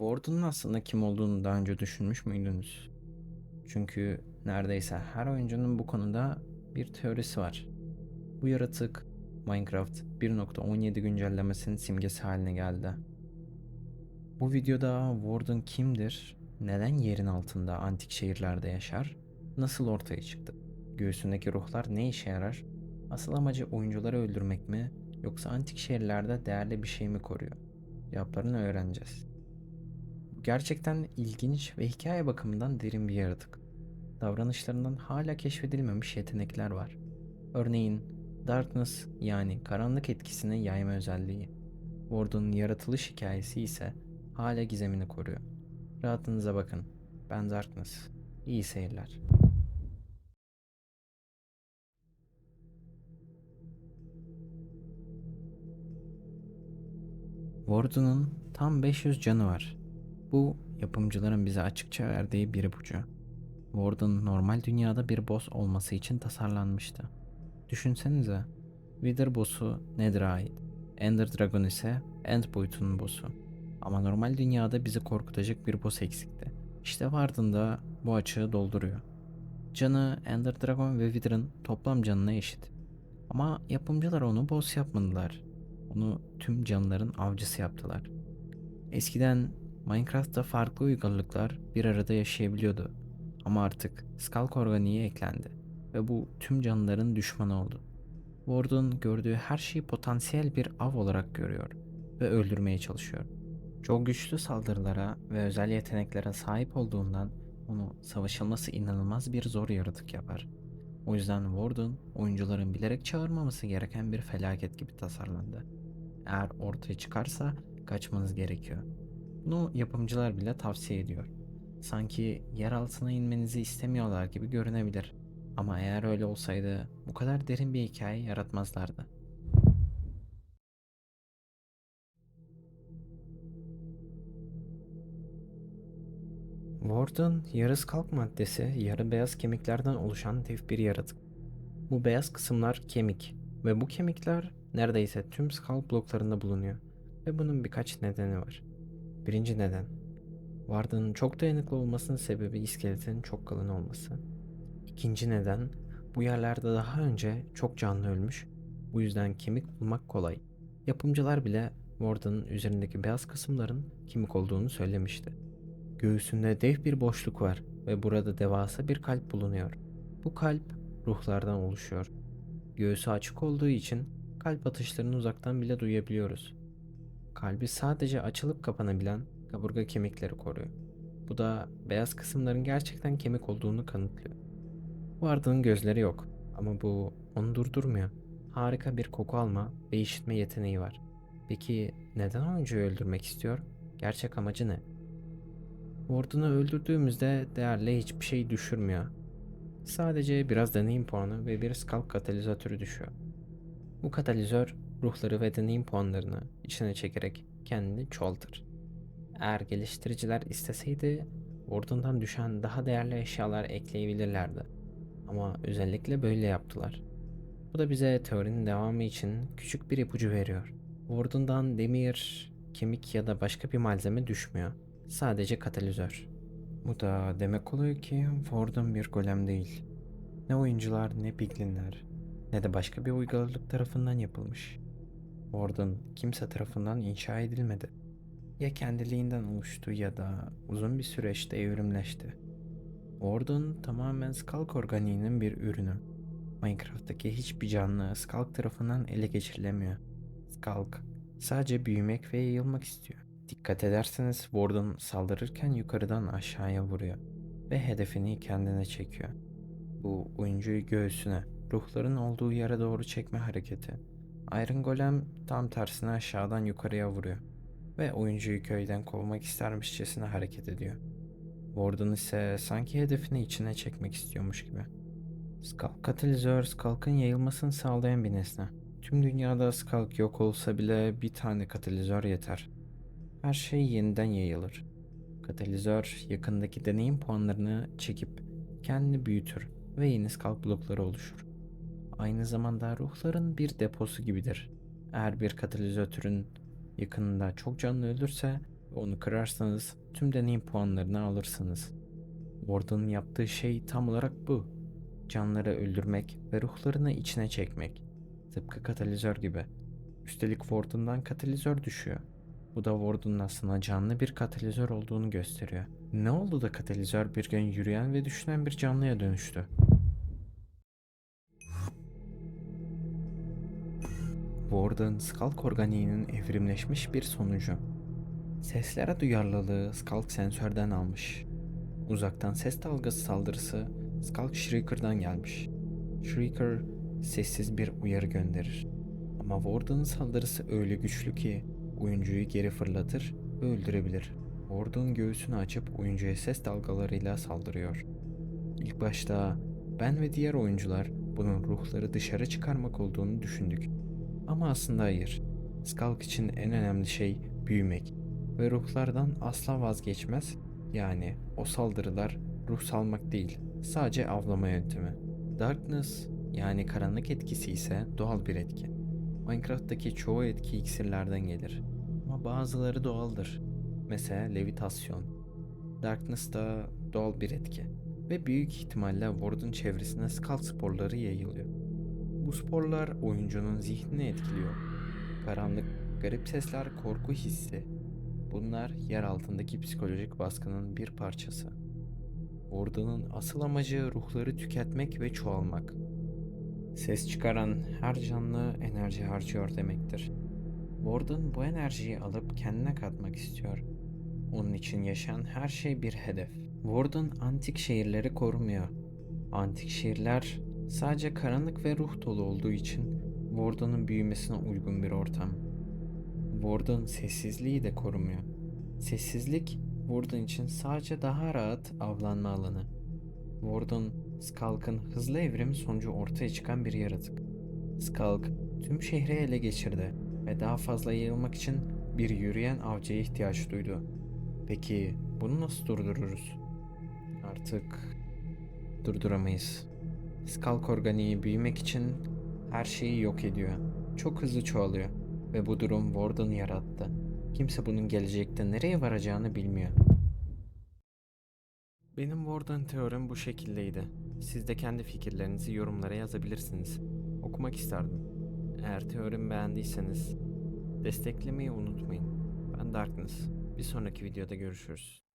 Warden'ın aslında kim olduğunu daha önce düşünmüş müydünüz? Çünkü neredeyse her oyuncunun bu konuda bir teorisi var. Bu yaratık Minecraft 1.17 güncellemesinin simgesi haline geldi. Bu videoda Warden kimdir, neden yerin altında antik şehirlerde yaşar, nasıl ortaya çıktı, göğsündeki ruhlar ne işe yarar, asıl amacı oyuncuları öldürmek mi yoksa antik şehirlerde değerli bir şey mi koruyor? Cevaplarını öğreneceğiz. Gerçekten ilginç ve hikaye bakımından derin bir yaratık. Davranışlarından hala keşfedilmemiş yetenekler var. Örneğin Darkness yani karanlık etkisini yayma özelliği. Ward'un yaratılış hikayesi ise hala gizemini koruyor. Rahatınıza bakın. Ben Darkness. İyi seyirler. Warden'ın tam 500 canı var. Bu yapımcıların bize açıkça verdiği bir ipucu. Warden normal dünyada bir boss olması için tasarlanmıştı. Düşünsenize, Wither boss'u Nether'a ait. Ender Dragon ise End boyutunun boss'u. Ama normal dünyada bizi korkutacak bir boss eksikti. İşte Warden da bu açığı dolduruyor. Canı Ender Dragon ve Wither'ın toplam canına eşit. Ama yapımcılar onu boss yapmadılar. Onu tüm canlıların avcısı yaptılar. Eskiden Minecraft'ta farklı uygarlıklar bir arada yaşayabiliyordu. Ama artık Skalk organiği eklendi ve bu tüm canlıların düşmanı oldu. Warden gördüğü her şeyi potansiyel bir av olarak görüyor ve öldürmeye çalışıyor. Çok güçlü saldırılara ve özel yeteneklere sahip olduğundan onu savaşılması inanılmaz bir zor yaratık yapar. O yüzden Warden oyuncuların bilerek çağırmaması gereken bir felaket gibi tasarlandı. Eğer ortaya çıkarsa kaçmanız gerekiyor. Bunu yapımcılar bile tavsiye ediyor. Sanki yer altına inmenizi istemiyorlar gibi görünebilir. Ama eğer öyle olsaydı bu kadar derin bir hikaye yaratmazlardı. Warden yarı kalk maddesi yarı beyaz kemiklerden oluşan dev bir yaratık. Bu beyaz kısımlar kemik ve bu kemikler neredeyse tüm skull bloklarında bulunuyor ve bunun birkaç nedeni var. Birinci neden, Warden'ın çok dayanıklı olmasının sebebi iskeletin çok kalın olması. İkinci neden, bu yerlerde daha önce çok canlı ölmüş, bu yüzden kemik bulmak kolay. Yapımcılar bile Warden'ın üzerindeki beyaz kısımların kemik olduğunu söylemişti. Göğsünde dev bir boşluk var ve burada devasa bir kalp bulunuyor. Bu kalp ruhlardan oluşuyor. Göğsü açık olduğu için kalp atışlarını uzaktan bile duyabiliyoruz. Kalbi sadece açılıp kapanabilen kaburga kemikleri koruyor. Bu da beyaz kısımların gerçekten kemik olduğunu kanıtlıyor. Bu gözleri yok ama bu onu durdurmuyor. Harika bir koku alma ve işitme yeteneği var. Peki neden oyuncuyu öldürmek istiyor? Gerçek amacı ne? Warden'ı öldürdüğümüzde değerli hiçbir şey düşürmüyor. Sadece biraz deneyim puanı ve bir skalk katalizatörü düşüyor. Bu katalizör ruhları ve deneyim puanlarını içine çekerek kendini çoğaltır. Eğer geliştiriciler isteseydi Warden'dan düşen daha değerli eşyalar ekleyebilirlerdi. Ama özellikle böyle yaptılar. Bu da bize teorinin devamı için küçük bir ipucu veriyor. Warden'dan demir, kemik ya da başka bir malzeme düşmüyor. Sadece katalizör. Bu da demek oluyor ki Warden bir golem değil. Ne oyuncular ne piglinler ne de başka bir uygarlık tarafından yapılmış. Warden kimse tarafından inşa edilmedi. Ya kendiliğinden oluştu ya da uzun bir süreçte evrimleşti. Warden tamamen Skalk organiğinin bir ürünü. Minecraft'taki hiçbir canlı Skalk tarafından ele geçirilemiyor. Skalk sadece büyümek ve yayılmak istiyor. Dikkat ederseniz Warden saldırırken yukarıdan aşağıya vuruyor ve hedefini kendine çekiyor. Bu oyuncuyu göğsüne, ruhların olduğu yere doğru çekme hareketi. Iron Golem tam tersine aşağıdan yukarıya vuruyor ve oyuncuyu köyden kovmak istermişçesine hareket ediyor. Warden ise sanki hedefini içine çekmek istiyormuş gibi. Skulk katalizör Skulk'ın yayılmasını sağlayan bir nesne. Tüm dünyada Skulk yok olsa bile bir tane katalizör yeter. Her şey yeniden yayılır. Katalizör yakındaki deneyim puanlarını çekip kendini büyütür ve yeni Skulk blokları oluşur. Aynı zamanda ruhların bir deposu gibidir. Eğer bir katalizatörün yakınında çok canlı ölürse onu kırarsanız tüm deneyim puanlarını alırsınız. Warden'ın yaptığı şey tam olarak bu. Canları öldürmek ve ruhlarını içine çekmek. Tıpkı katalizör gibi. Üstelik Warden'dan katalizör düşüyor. Bu da Warden'ın aslında canlı bir katalizör olduğunu gösteriyor. Ne oldu da katalizör bir gün yürüyen ve düşünen bir canlıya dönüştü? Warden, Skulk organiğinin evrimleşmiş bir sonucu. Seslere duyarlılığı Skulk sensörden almış. Uzaktan ses dalgası saldırısı Skulk Shrieker'dan gelmiş. Shrieker sessiz bir uyarı gönderir. Ama Warden'ın saldırısı öyle güçlü ki oyuncuyu geri fırlatır ve öldürebilir. Warden göğsünü açıp oyuncuya ses dalgalarıyla saldırıyor. İlk başta ben ve diğer oyuncular bunun ruhları dışarı çıkarmak olduğunu düşündük. Ama aslında hayır. Skulk için en önemli şey büyümek ve ruhlardan asla vazgeçmez. Yani o saldırılar ruh salmak değil, sadece avlama yöntemi. Darkness yani karanlık etkisi ise doğal bir etki. Minecraft'taki çoğu etki iksirlerden gelir. Ama bazıları doğaldır. Mesela levitasyon. Darkness da doğal bir etki. Ve büyük ihtimalle Ward'un çevresine Skull sporları yayılıyor. Bu sporlar oyuncunun zihnini etkiliyor. Karanlık, garip sesler, korku hissi. Bunlar yer altındaki psikolojik baskının bir parçası. Warden'ın asıl amacı ruhları tüketmek ve çoğalmak. Ses çıkaran her canlı enerji harcıyor demektir. Warden bu enerjiyi alıp kendine katmak istiyor. Onun için yaşayan her şey bir hedef. Warden antik şehirleri korumuyor. Antik şehirler sadece karanlık ve ruh dolu olduğu için Warden'ın büyümesine uygun bir ortam. Warden sessizliği de korumuyor. Sessizlik Warden için sadece daha rahat avlanma alanı. Warden, Skulk'ın hızlı evrimi sonucu ortaya çıkan bir yaratık. Skulk tüm şehri ele geçirdi ve daha fazla yayılmak için bir yürüyen avcıya ihtiyaç duydu. Peki bunu nasıl durdururuz? Artık durduramayız. Skulk organiği büyümek için her şeyi yok ediyor. Çok hızlı çoğalıyor ve bu durum Warden yarattı. Kimse bunun gelecekte nereye varacağını bilmiyor. Benim Warden teorim bu şekildeydi. Siz de kendi fikirlerinizi yorumlara yazabilirsiniz. Okumak isterdim. Eğer teorimi beğendiyseniz desteklemeyi unutmayın. Ben Darkness. Bir sonraki videoda görüşürüz.